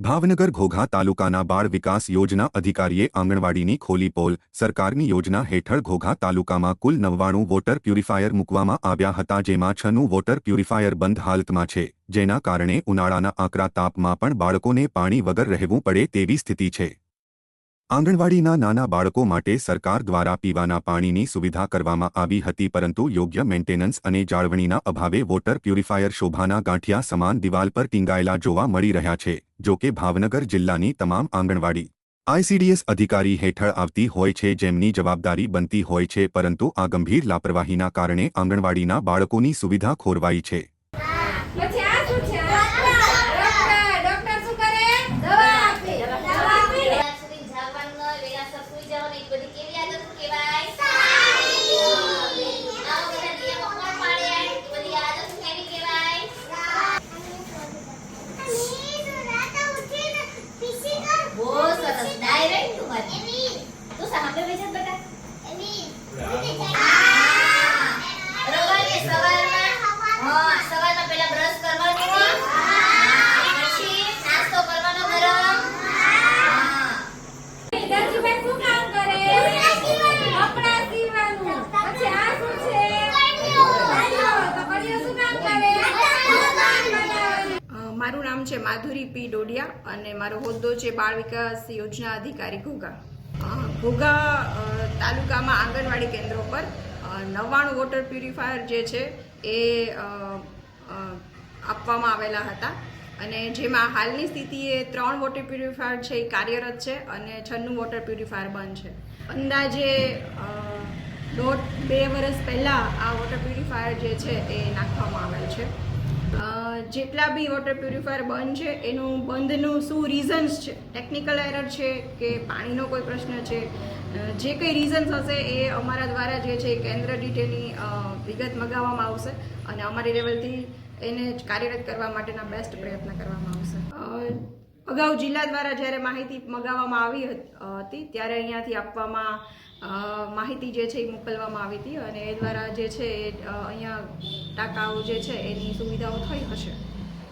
ભાવનગર ઘોઘા તાલુકાના બાળ વિકાસ યોજના અધિકારીએ આંગણવાડીની ખોલી પોલ સરકારની યોજના હેઠળ ઘોઘા તાલુકામાં કુલ નવ્વાણું વોટર પ્યુરિફાયર મૂકવામાં આવ્યા હતા, જેમાં છનું વોટર પ્યુરિફાયર બંધ હાલતમાં છે, જેના કારણે ઉનાળાના આકરા તાપમાં પણ બાળકોને પાણી વગર રહેવું પડે તેવી સ્થિતિ છે. આંગણવાડીના નાના બાળકો માટે સરકાર દ્વારા પીવાના પાણીની સુવિધા કરવામાં આવી હતી, પરંતુ યોગ્ય મેન્ટેનન્સ અને જાળવણીના અભાવે વોટર પ્યુરિફાયર શોભાના ગાંઠિયા સમાન દિવાલ પર ટીંગાયેલા જોવા મળી રહ્યા છે. જો કે ભાવનગર જિલ્લાની તમામ આંગણવાડી આઈસીડીએસ અધિકારી હેઠળ આવતી હોય છે જેમની જવાબદારી બનતી હોય છે પરંતુ આ ગંભીર લાપરવાહીના કારણે આંગણવાડીના બાળકોની સુવિધા ખોરવાઈ છે. Gracias. મારું નામ છે માધુરી પી ડોડિયા અને મારો હોદ્દો છે બાળ વિકાસ યોજના અધિકારી ઘોઘા. ઘોઘા તાલુકામાં આંગણવાડી કેન્દ્રો પર નવ્વાણું વોટર પ્યુરિફાયર જે છે એ આપવામાં આવેલા હતા. અને જેમાં હાલની સ્થિતિએ ત્રણ વોટર પ્યુરિફાયર છે એ કાર્યરત છે અને છન્નું વોટર પ્યુરિફાયર બંધ છે. અંદાજે દોઢ બે વર્ષ પહેલાં આ વોટર પ્યુરિફાયર જે છે એ નાખવામાં આવેલ છે. જેટલા બી વોટર પ્યુરિફાયર બંધ છે, એનું બંધનું શું રીઝન્સ છે? ટેકનિકલ એરર છે કે પાણીનો કોઈ પ્રશ્ન છે? જે કંઈ રીઝન્સ હશે એ અમારા દ્વારા જે છે એ કેન્દ્ર ડિટેલની વિગત મગાવવામાં આવશે અને અમારી લેવલથી એને કાર્યરત કરવા માટેના બેસ્ટ પ્રયત્ન કરવામાં આવશે. અગાઉ જિલ્લા દ્વારા જ્યારે માહિતી મગાવવામાં આવી હત- ત્યારે અહીંયાથી આપવામાં માહિતી જે છે એ મોકલવામાં આવી હતી અને એ દ્વારા જે છે એ અહીંયા ટાંકાઓ જે છે એની સુવિધાઓ થઈ હશે.